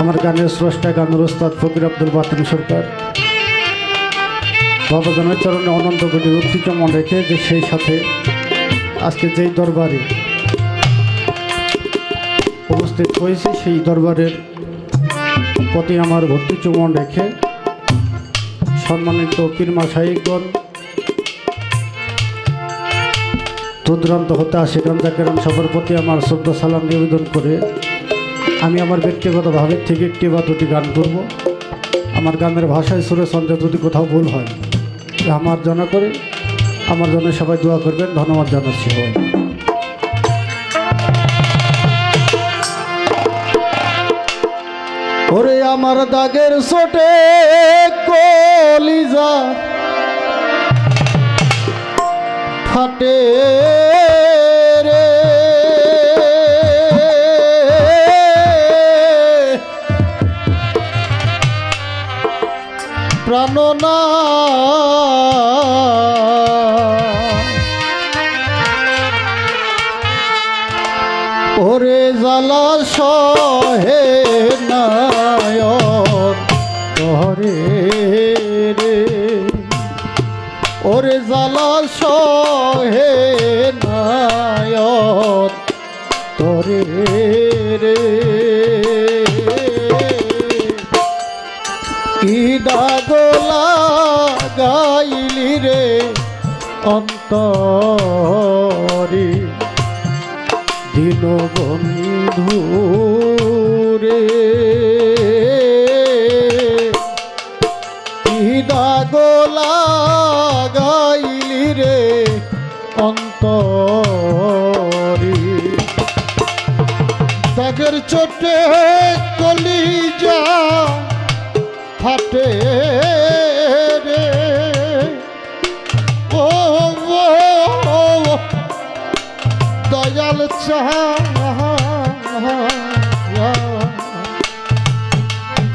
আমার গানের স্রষ্টা, গানের ওস্তাদ ফকির আব্দুল বাতিন সরকার। জনের চরণে অনন্ত কোটি উত্তিচমন রেখে যে সেই সাথে আজকে যেই দরবারে উপস্থিত হয়েছে, সেই দরবারের প্রতি আমার ভক্তি চুমন রেখে সম্মানিত পীরমা সাহিকগণ দূরদূরান্ত হতে আসে গাঞ্জা কেরাম সবার প্রতি আমার শ্রদ্ধা সালাম নিবেদন করে আমি আমার ব্যক্তিগতভাবে থেকে একটি বা দুটি গান করব। আমার গানের ভাষায় সুরে সন্দেহ যদি কোথাও ভুল হয় আমার জানা করে আমার জন্য সবাই দোয়া করবেন, ধন্যবাদ জানাচ্ছি সবাই ওরে আমার দাগের সোটে কলিজা, ফাটে প্রাণনা ওরে জ্বালা সহে তরে রে। ওরে জ্বালা সহে নায়ন তরে অন্তরে। দিন বন্ধু রে গোলা গাইলি রে অন্তরি? তাগের চোটে কলিজা ফাটে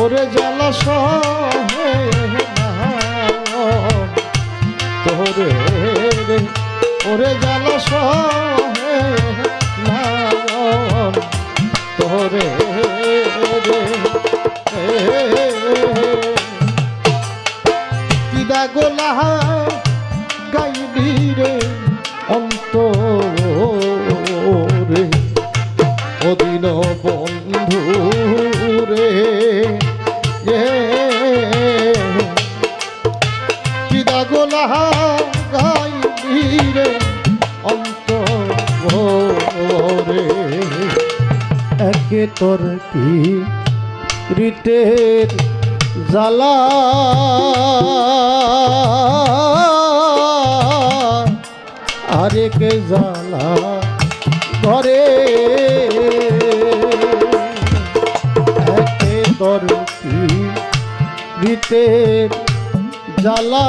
ওরে সহে তোরে ওরে সহে তোরে কিদা গোলা গাইবি রে একে তোর কি রীতের জ্বালা। আরেক জ্বালা ঘরে একে তোর কি রীতের জ্বালা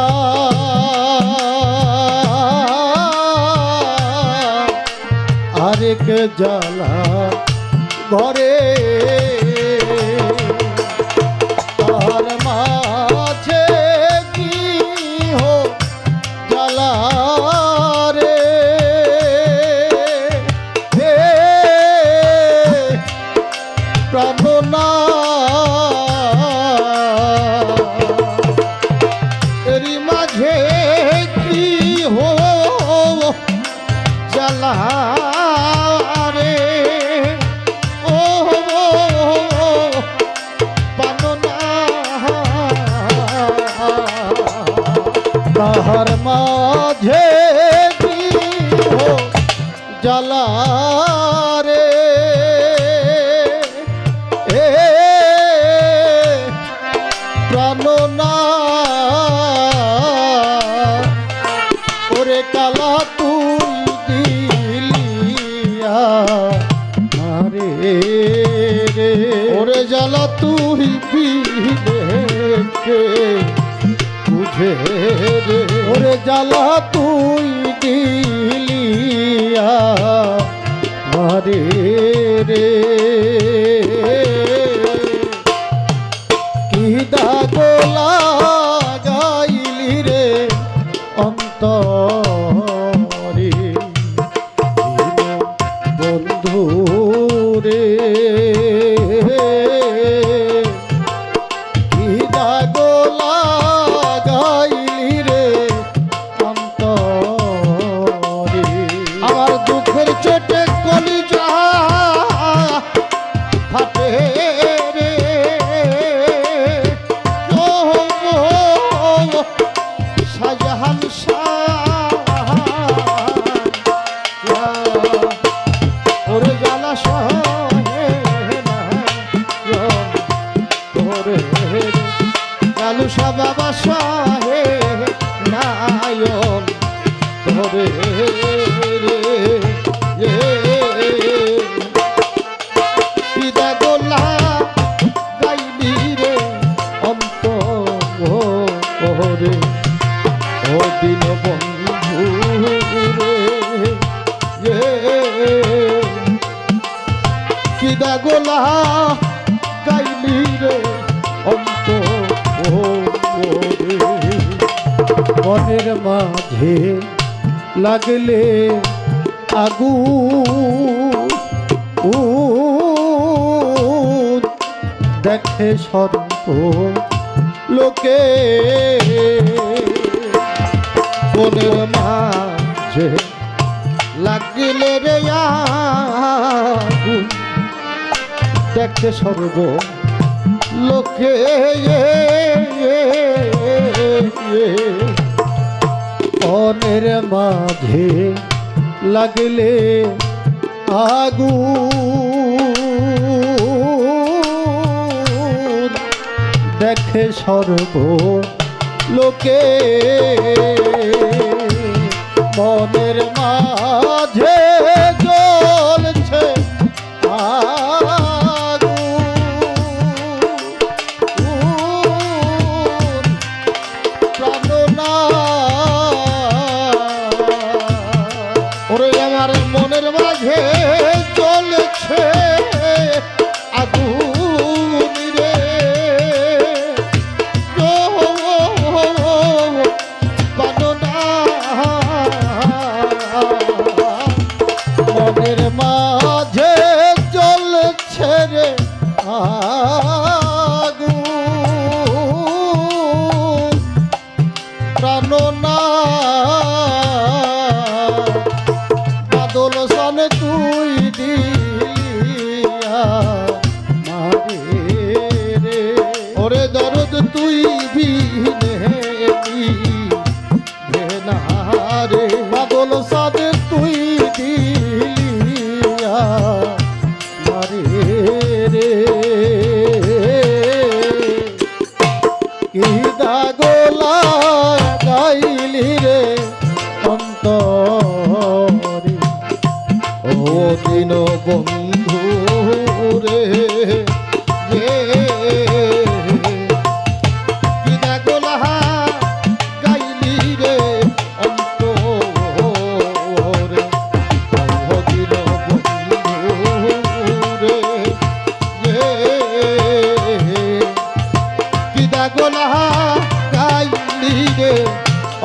আরেক জ্বালা ঘরে প্রাণনা ওরে কালা তুই দিলিয়া। মারে রে। ওরে জ্বালা তুই বিদেকে বুঝে রে। ওরে জ্বালা তুই দিলিয়া। মারে রে। লাগলে আগু দেখে সর্ব লোকে। মনের মাঝে লাগলে রে আগুন। দেখে সর্ব লোকে। অনের মাঝে লাগলে আগু। দেখে সর্ব লোকে মনের মাঝে জ্বলছে আগুন প্রাণনা বাদল সনে তুই দিলিয়া মারে রে। ওরে দরদ তুই রে। বাদল সাদে তুই মারে রে। দাগোলা গাইলি রে অন্তরে। ও দিন বন্ধু রে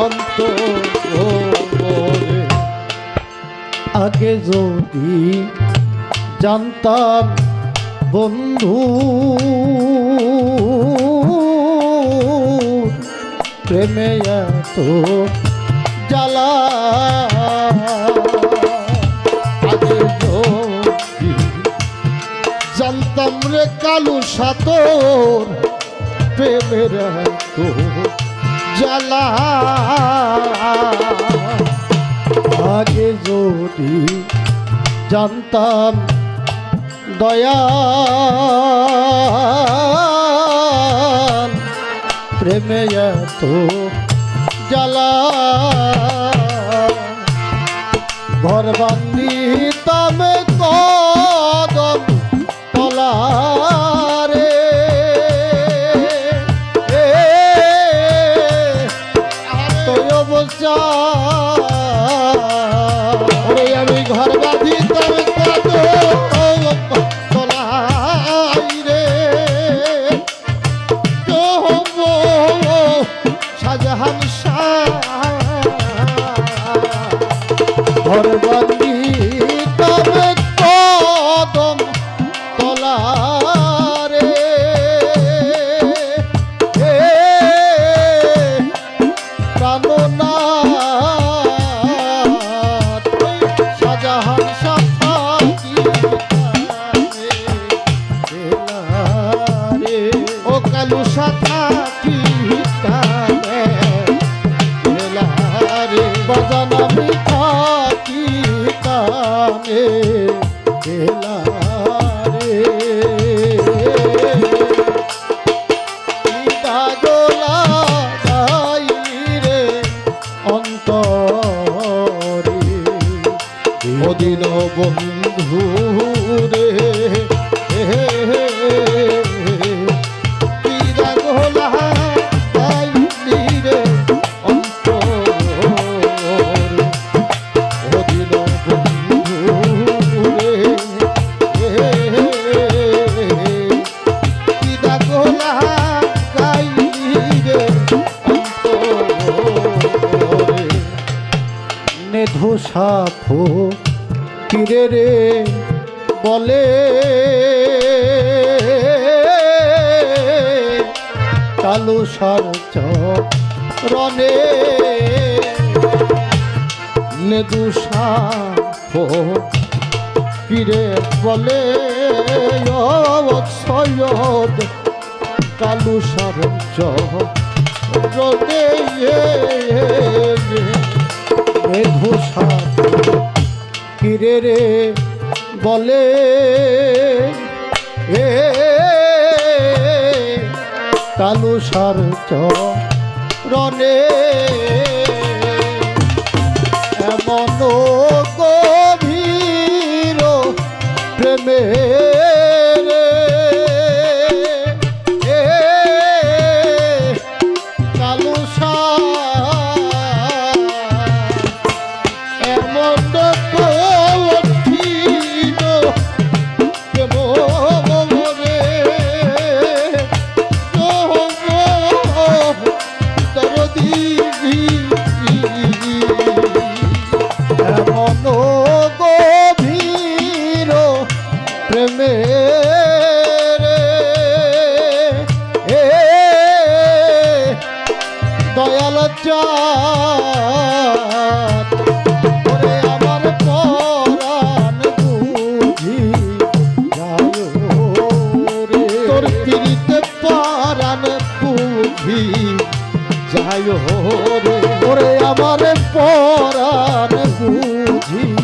অন্তরে আগে যদি জানতাম, বন্ধু, প্রেমে এত জ্বালা। আগে যদি জানতাম রে কালু সাতর, প্রেমের তো জ্বালা। আগে যদি জানতাম দয়া প্রেমে এত জ্বালা। ঘর বান্দিতাম কদম গাই রে অন্তরে ওদিন বন্ধু নেদুষা ফো কিরে বলে, ও সৈয়দ কালু সার রনে মেঘুষা কিরে রে বলে, এ, কালু সার রনে প্রাণ পুহি যাই হরে আমার পরাণ বুঝি